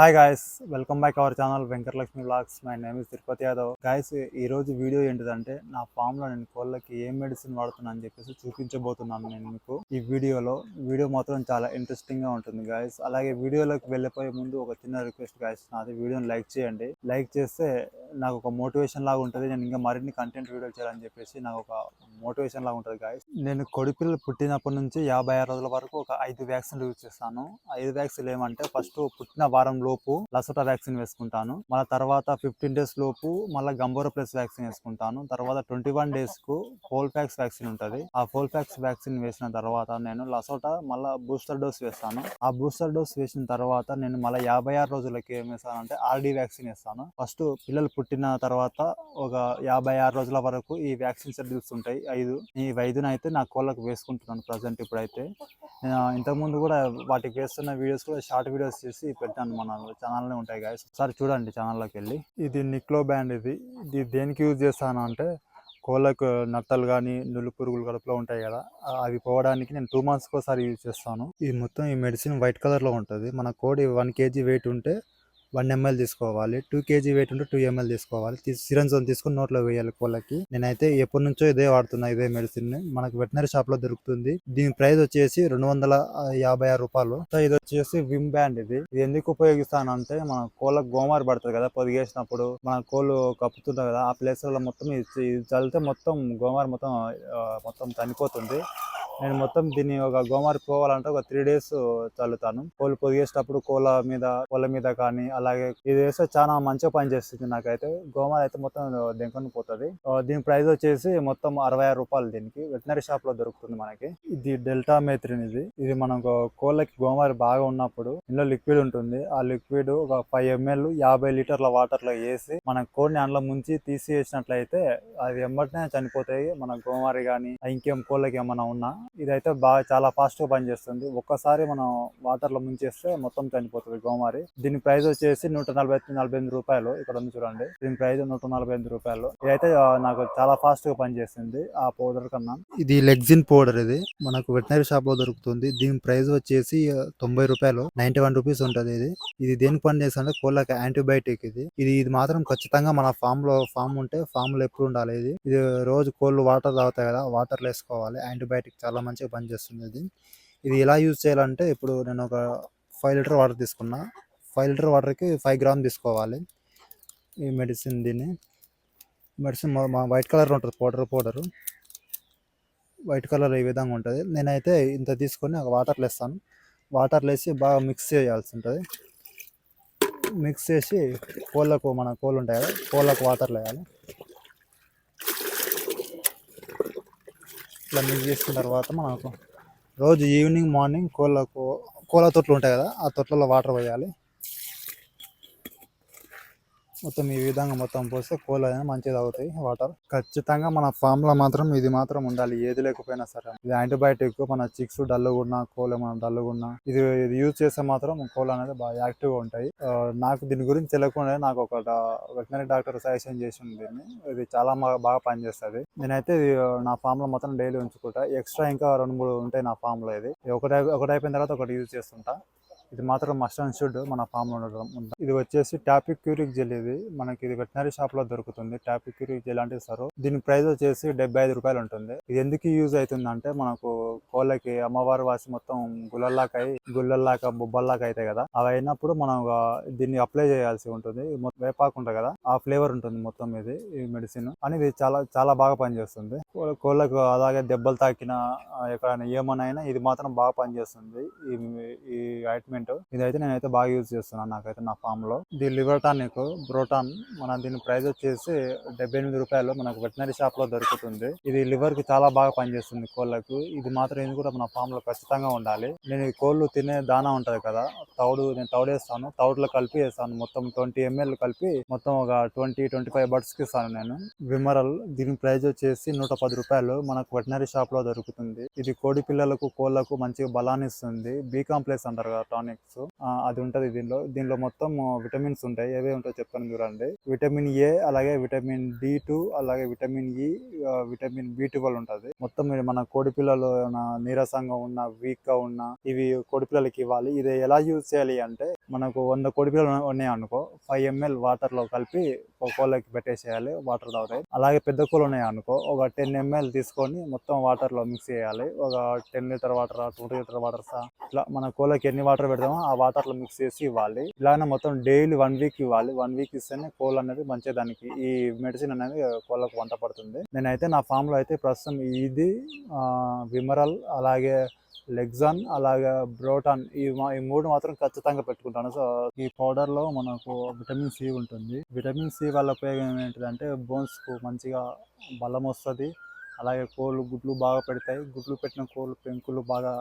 Hi guys welcome back our channel Venkatalakshmi blogs my name is Tirupati Yadav guys ఈ రోజు video ఏంటిదంటే నా ఫామ్లో నేను కోళ్ళకి ఏ మెడిసిన్ వాడుతున్నా అని చెప్పేసి చూపించబోతున్నాను నేను మీకు. ఈ వీడియోలో వీడియో మాత్రం చాలా ఇంట్రెస్టింగ్గా ఉంటుంది గాయస్ అలాగే వీడియోలోకి వెళ్ళిపోయే ముందు ఒక చిన్న రిక్వెస్ట్ గాయస్ నాది వీడియోని లైక్ చేయండి. లైక్ చేస్తే నాకు ఒక మోటివేషన్ లాగా ఉంటుంది. నేను ఇంకా మరిన్ని కంటెంట్ వీడియోలు చేయాలని చెప్పేసి నాకు ఒక మోటివేషన్ లాగా ఉంటుంది గాయస్ నేను కొడిపిల్లలు పుట్టినప్పటి నుంచి యాభై ఆరు రోజుల వరకు ఒక ఐదు వ్యాక్సిన్లు యూజ్ చేస్తాను. ఐదు వ్యాక్సిన్లు ఏమంటే ఫస్ట్ పుట్టిన వారం లోపు లసోటా వ్యాక్సిన్ వేసుకుంటాను. మళ్ళీ తర్వాత ఫిఫ్టీన్ డేస్ లోపు మళ్ళీ గంబోర ప్లస్ వ్యాక్సిన్ వేసుకుంటాను. తర్వాత ట్వంటీ వన్ డేస్కు ఫోల్ వ్యాక్సిన్ ఉంటుంది. ఆ ఫోల్ ప్యాక్స్ వ్యాక్సిన్ వేసిన తర్వాత నేను లసోటా మళ్ళీ బూస్టర్ డోస్ వేస్తాను. ఆ బూస్టర్ డోస్ వేసిన తర్వాత నేను మళ్ళీ యాభై ఆరు రోజులకి ఏం వేస్తానంటే ఆర్డీ వ్యాక్సిన్ వేస్తాను. ఫస్ట్ పిల్లలు పుట్టిన తర్వాత ఒక యాభై ఆరు రోజుల వరకు ఈ వ్యాక్సిన్ షెడ్యూల్స్ ఉంటాయి. ఐదు. ఈ ఐదుని అయితే నా కోళ్ళకు వేసుకుంటున్నాను ప్రజెంట్ ఇప్పుడైతే. నేను ఇంతకుముందు కూడా వాటికి వేస్తున్న వీడియోస్ కూడా షార్ట్ వీడియోస్ చేసి పెట్టాను మన ఛానల్నే ఉంటాయి గాయస్ ఒకసారి చూడండి ఛానల్లోకి వెళ్ళి. ఇది నిక్లో బ్యాండ్ ఇది. ఇది దేనికి యూజ్ చేస్తాను అంటే కోళ్ళకు నట్టలు కానీ నులు పురుగులు కడుపులో ఉంటాయి కదా అవి పోవడానికి నేను టూ మంత్స్కి ఒకసారి యూజ్ చేస్తాను. ఇది మొత్తం ఈ మెడిసిన్ వైట్ కలర్లో ఉంటుంది. మన కోడి వన్ కేజీ వెయిట్ ఉంటే వన్ ఎంఎల్ తీసుకోవాలి. టూ కేజీ వెయిట్ ఉంటే టూ ఎంఎల్ తీసుకోవాలి. సిరంజ్ తీసుకొని నోట్లో వేయాలి కోళ్ళకి. నేనైతే ఎప్పటి నుంచో ఇదే వాడుతున్నా ఇదే మెడిసిన్ మనకు వెటనరీ షాప్లో దొరుకుతుంది. దీని ప్రైస్ వచ్చేసి రెండు వందల యాభై ఆరు రూపాయలు. సో ఇది వచ్చేసి విమ్ బ్యాండ్ ఇది. ఇది ఎందుకు ఉపయోగిస్తాను అంటే మన కోళ్ళకు గోమారి పడుతుంది కదా పొదిగేసినప్పుడు మన కోళ్ళు కప్పుతుంటాయి కదా ఆ ప్లేస్లలో మొత్తం ఇది చల్లితే మొత్తం గోమారి మొత్తం మొత్తం చనిపోతుంది. నేను మొత్తం దీన్ని ఒక గోమారి పోవాలంటే ఒక త్రీ డేస్ చల్లుతాను. కోళ్ళు పొదిగేసేటప్పుడు కోళ్ళ మీద కోళ్ళ మీద కానీ అలాగే ఇది వేస్తే చాలా మంచిగా పనిచేస్తుంది నాకైతే. గోమారి అయితే మొత్తం దెంకొని పోతుంది. దీని ప్రైస్ వచ్చేసి మొత్తం అరవై ఆరు రూపాయలు దీనికి. వెటనరీ షాప్లో దొరుకుతుంది మనకి. ఇది డెల్టా మేత్రిన్ ఇది. ఇది మనకు కోళ్ళకి గోమారి బాగా ఉన్నప్పుడు ఇందులో లిక్విడ్ ఉంటుంది. ఆ లిక్విడ్ ఒక ఫైవ్ ఎంఎల్ యాభై లీటర్ల వాటర్లో వేసి మన కోడిని అందులో ముంచి తీసి వేసినట్లయితే అది వెంబటనే చనిపోతాయి. మన గోమారి కానీ ఇంకేం కోళ్ళకి ఏమైనా ఉన్నా. ఇదైతే బాగా చాలా ఫాస్ట్గా పనిచేస్తుంది. ఒక్కసారి మనం వాటర్లో ముంచేస్తే మొత్తం చనిపోతుంది గోమారి. దీని ప్రైస్ వచ్చేసి నూట నలభై నలభై ఎనిమిది రూపాయలు. ఇక్కడ ఉంది చూడండి. దీని ప్రైస్ నూట నలభై ఎనిమిది రూపాయలు. ఇదైతే నాకు చాలా ఫాస్ట్గా పనిచేస్తుంది ఆ పౌడర్ కన్నా. ఇది లెగ్జిన్ పౌడర్ ఇది. మనకు వెటనరీ షాప్లో దొరుకుతుంది. దీని ప్రైస్ వచ్చేసి తొంభై రూపాయలు. నైన్టీ వన్ రూపీస్ ఉంటుంది ఇది. ఇది దేనికి పని చేస్తుంటే కోళ్ళకి యాంటీబయాటిక్ ఇది. ఇది ఇది మాత్రం ఖచ్చితంగా మన ఫామ్లో ఫామ్ ఉంటే ఫామ్లో ఎప్పుడు ఉండాలి ఇది. ఇది రోజు కోళ్ళు వాటర్ తాగుతాయి కదా వాటర్ వేసుకోవాలి. యాంటీబయాటిక్ చాలా మంచిగా పనిచేస్తుంది ఇది ఇది ఎలా యూజ్ చేయాలంటే ఇప్పుడు నేను ఒక ఫైవ్ లీటర్ వాటర్ తీసుకున్నా. ఫైవ్ లీటర్ వాటర్కి ఫైవ్ గ్రామ్ తీసుకోవాలి. ఈ మెడిసిన్ దీన్ని. మెడిసిన్ మా వైట్ కలర్ ఉంటుంది పౌడర్ పౌడరు వైట్ కలర్ ఈ విధంగా ఉంటుంది. నేనైతే ఇంత తీసుకొని ఒక వాటర్లో వేస్తాను. వాటర్లో వేసి బాగా మిక్స్ చేయాల్సి ఉంటుంది. మిక్స్ చేసి కోళ్ళకు మన కోళ్ళు ఉంటాయి కదా కోళ్ళకు వాటర్లో వేయాలి. ఇట్లా మిక్స్ చేసిన తర్వాత మనకు రోజు ఈవినింగ్ మార్నింగ్ కోళ్ళకు కోళ్ళ తొట్లు ఉంటాయి కదా ఆ తొట్లలో వాటర్ పోయాలి. మొత్తం ఈ విధంగా మొత్తం పోస్తే కోళ్ళు అనేది మంచిది అవుతాయి వాటర్. ఖచ్చితంగా మన ఫామ్లో మాత్రం ఇది మాత్రం ఉండాలి ఏది లేకపోయినా సరే. ఇది యాంటీబయాటిక్ మన చిక్స్ డల్లుగున్నా కోళ్ళు మనం డల్లుగున్నా ఇది ఇది యూజ్ చేస్తే మాత్రం కోళ్ళు అనేది బాగా యాక్టివ్గా ఉంటాయి నాకు దీని గురించి తెలియకుండా నాకు ఒక వెటనరీ డాక్టర్ సజెషన్ చేసింది దీన్ని. ఇది చాలా బాగా పనిచేస్తుంది. నేనైతే ఇది నా ఫామ్లో మొత్తం డైలీ ఉంచుకుంటా. ఎక్స్ట్రా ఇంకా రెండు మూడు ఉంటాయి నా ఫామ్లో ఇది. ఒకటి ఒకటి అయిపోయిన తర్వాత ఒకటి యూజ్ చేస్తుంటా. ఇది మాత్రం మస్ట్ అండ్ షుడ్ మన ఫామ్లో ఉండడం ఇది వచ్చేసి టాపిక్ క్యూరిక్ జెల్ ఇది. మనకి ఇది వెటనరీ షాప్లో దొరుకుతుంది. టాపిక్ క్యూరిక్ జెల్ అంటే సార్ దీని ప్రైస్ వచ్చేసి డెబ్బై ఐదు రూపాయలు ఉంటుంది. ఇది ఎందుకు యూజ్ అవుతుంది అంటే మనకు కోళ్ళకి అమ్మవారి వాసి మొత్తం గుల్లల్లాకై గుళ్ళల్లాక బొబ్బల్లాక అవుతాయి కదా. అవి అయినప్పుడు మనం దీన్ని అప్లై చేయాల్సి ఉంటుంది. వేపాకు ఉంటుంది కదా ఆ ఫ్లేవర్ ఉంటుంది మొత్తం ఇది ఈ మెడిసిన్ అనేది చాలా చాలా బాగా పనిచేస్తుంది. కోళ్ళకు అలాగే దెబ్బలు తాకిన ఎక్కడైనా ఏమైనా ఇది మాత్రం బాగా పనిచేస్తుంది. ఈ ఈ ఆయింట్మెంట్ ఇదైతే నేనైతే బాగా యూజ్ చేస్తున్నాను నాకైతే నా ఫామ్లో ఇది లివర్ టానిక్ బ్రోటాన్ మన దీని ప్రైస్ వచ్చేసి డెబ్బై ఎనిమిది రూపాయలు మనకు వెటనరీ షాప్లో దొరుకుతుంది. ఇది లివర్కి చాలా బాగా పనిచేస్తుంది కోళ్ళకు. ఇది మాత్రం ఇది కూడా మన ఫామ్లో ఖచ్చితంగా ఉండాలి. నేను ఈ కోళ్ళు తినే దానా ఉంటది కదా తౌడు నేను తౌడేస్తాను తౌడులో కలిపి వేస్తాను. మొత్తం ట్వంటీ ఎంఎల్ కలిపి మొత్తం ఒక ట్వంటీ ట్వంటీ ఫైవ్ బర్డ్స్కి ఇస్తాను నేను. విమరల్ దీని ప్రైస్ వచ్చేసి నూట పది రూపాయలు మనకు వెటనరీ షాప్లో దొరుకుతుంది. ఇది కోడి పిల్లలకు కోళ్ళకు మంచిగా బలాన్ని ఇస్తుంది. బి కాంప్లెక్స్ అంటారు కదా టానిక్స్ అది ఉంటది దీనిలో. దీనిలో మొత్తం విటమిన్స్ ఉంటాయి. ఏవే ఉంటాయో చెప్తాను చూడండి విటమిన్ ఏ అలాగే విటమిన్ డి టూ అలాగే vitamin E vitamin B twelve ఉంటుంది. మొత్తం మన కోడి పిల్లలు నీరసంగా ఉన్న వీక్గా ఉన్న ఇవి కోడి పిల్లలకి ఇవ్వాలి. ఇది ఎలా యూజ్ చేయాలి అంటే మనకు వంద కోడి పిల్లలు ఉన్నాయి అనుకో ఫైవ్ ఎంఎల్ వాటర్లో కలిపి ఒక కోళ్ళకి పెట్టేసేయాలి వాటర్ తాగుతాయి అలాగే పెద్ద కోళ్ళు ఉన్నాయి అనుకో ఒక టెన్ ఎంఎల్ తీసుకొని మొత్తం వాటర్లో మిక్స్ చేయాలి. ఒక ten litre water twenty litre water ఇట్లా మన కోళ్ళకి ఎన్ని వాటర్ పెడతామో ఆ వాటర్లో మిక్స్ చేసి ఇవ్వాలి. ఇలానే మొత్తం డైలీ వన్ వీక్ ఇవ్వాలి. వన్ వీక్ ఇస్తేనే కోళ్ళు అనేది మంచిగా దానికి ఈ మెడిసిన్ అనేది కోళ్ళకు వంట పడుతుంది. నేనైతే నా ఫామ్లో అయితే ప్రస్తుతం ఇది విమరల్ అలాగే లెగ్జాన్ అలాగే బ్రోటాన్ ఈ మా- ఈ మూడు మాత్రం ఖచ్చితంగా పెట్టుకుంటాను. సో ఈ పౌడర్లో మనకు విటమిన్ సి ఉంటుంది. విటమిన్ సి వల్ల ఉపయోగం ఏంటిదంటే బోన్స్కు మంచిగా బలం వస్తుంది. అలాగే కోళ్ళు గుడ్లు బాగా పెడతాయి. గుడ్లు పెట్టిన కోళ్ళు పెంకులు బాగా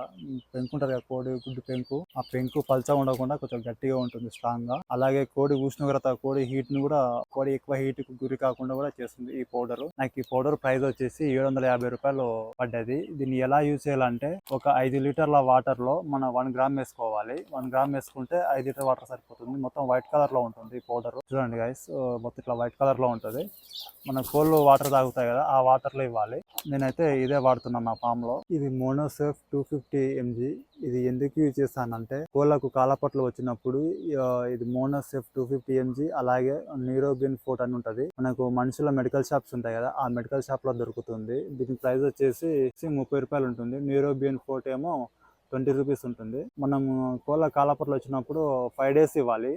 పెంకుంటారు కదా కోడి గుడ్డు పెంకు. ఆ పెంకు పల్చగా ఉండకుండా కొంచెం గట్టిగా ఉంటుంది స్ట్రాంగ్గా అలాగే కోడి ఉష్ణోగ్రత కోడి హీట్ని కూడా కోడి ఎక్కువ హీట్కు గురి కాకుండా కూడా చేస్తుంది ఈ పౌడర్. నాకు ఈ పౌడర్ ప్రైస్ వచ్చేసి ఏడు వందల యాభై రూపాయలు పడ్డది. దీన్ని ఎలా యూజ్ చేయాలంటే ఒక ఐదు లీటర్ల వాటర్లో మన వన్ గ్రామ్ వేసుకోవాలి. వన్ గ్రామ్ వేసుకుంటే ఐదు లీటర్ వాటర్ సరిపోతుంది. మొత్తం వైట్ కలర్లో ఉంటుంది ఈ పౌడర్. చూడండి గైస్ మొత్తం ఇట్లా వైట్ కలర్లో ఉంటుంది. మన కోళ్ళు వాటర్ తాగుతాయి కదా ఆ వాటర్లో ఇవ్వాలి. నేనైతే ఇదే వాడుతున్నాను నా ఫామ్లో ఇది మోనోసెఫ్ టూ ఫిఫ్టీ ఎంజీ. ఇది ఎందుకు యూజ్ చేస్తానంటే కోళ్ళకు కాలపట్లు వచ్చినప్పుడు ఇది మోనోసెఫ్ టూ ఫిఫ్టీ ఎంజీ అలాగే నీరోబిన్ ఫోర్ట్ అని ఉంటది. మనకు మనుషుల మెడికల్ షాప్స్ ఉంటాయి కదా ఆ మెడికల్ షాప్లో దొరుకుతుంది. దీని ప్రైస్ వచ్చేసి ముప్పై రూపాయలు ఉంటుంది. నీరోబియన్ ఫోర్ట్ ఏమో ట్వంటీ రూపీస్ ఉంటుంది. మనం కోళ్ళ కాలపట్లు వచ్చినప్పుడు ఫైవ్ డేస్ ఇవ్వాలి.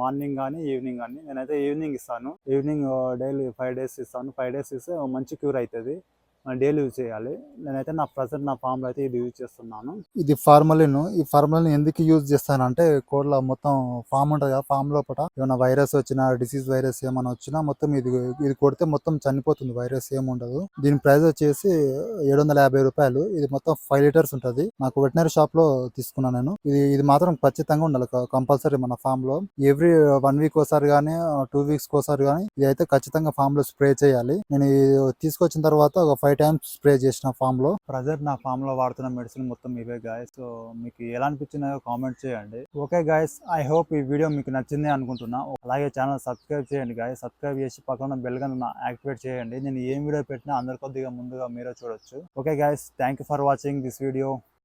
మార్నింగ్ కానీ ఈవినింగ్ కానీ. నేనైతే ఈవినింగ్ ఇస్తాను. ఈవినింగ్ డైలీ ఫైవ్ డేస్ ఇస్తాను. ఫైవ్ డేస్ ఇస్తే మంచి క్యూర్ అవుతుంది. డైలీ యూజ్ చేయాలి. నేనైతే నా ప్రజెంట్ నా ఫామ్లో అయితే ఇది యూజ్ చేస్తున్నాను. ఇది ఫార్మలిన్ ఈ ఫార్మలిన్ ఎందుకు యూజ్ చేస్తానంటే కోళ్ళ మొత్తం ఫామ్ ఉంటుంది కదా ఫామ్ లోపల ఏమైనా వైరస్ వచ్చినా డిసీజ్ వైరస్ ఏమైనా వచ్చినా మొత్తం ఇది ఇది కొడితే మొత్తం చనిపోతుంది వైరస్ ఏముండదు దీని ప్రైస్ వచ్చేసి ఏడు వందల యాభై రూపాయలు ఇది మొత్తం ఫైవ్ లీటర్స్ ఉంటుంది. నాకు వెటనరీ షాప్లో తీసుకున్నాను నేను. ఇది ఇది మాత్రం ఖచ్చితంగా ఉండాలి కంపల్సరీ మన ఫామ్లో. ఎవ్రీ వన్ వీక్ ఒకసారి కానీ టూ వీక్స్ ఒకసారి కానీ ఇది అయితే ఖచ్చితంగా ఫామ్లో స్ప్రే చేయాలి. నేను తీసుకొచ్చిన తర్వాత ఒక ఫైవ్ టైమ్స్ స్ప్రే చేసిన ఫామ్లో? ప్రజెంట్ నా ఫామ్లో వాడుతున్న మెడిసిన్ మొత్తం ఇవే గాయస్ సో మీకు ఎలా అనిపించినాయో కామెంట్ చేయండి. ఓకే గాయస్ ఐ హోప్ ఈ వీడియో మీకు నచ్చింది అనుకుంటున్నా. అలాగే ఛానల్ సబ్స్క్రైబ్ చేయండి గాయస్ సబ్స్క్రైబ్ చేసి పక్కన బెల్ గన్ యాక్టివేట్ చేయండి. నేను ఏం వీడియో పెట్టినా అందరి కొద్దిగా ముందుగా మీరే చూడొచ్చు. Okay guys thank you for watching this video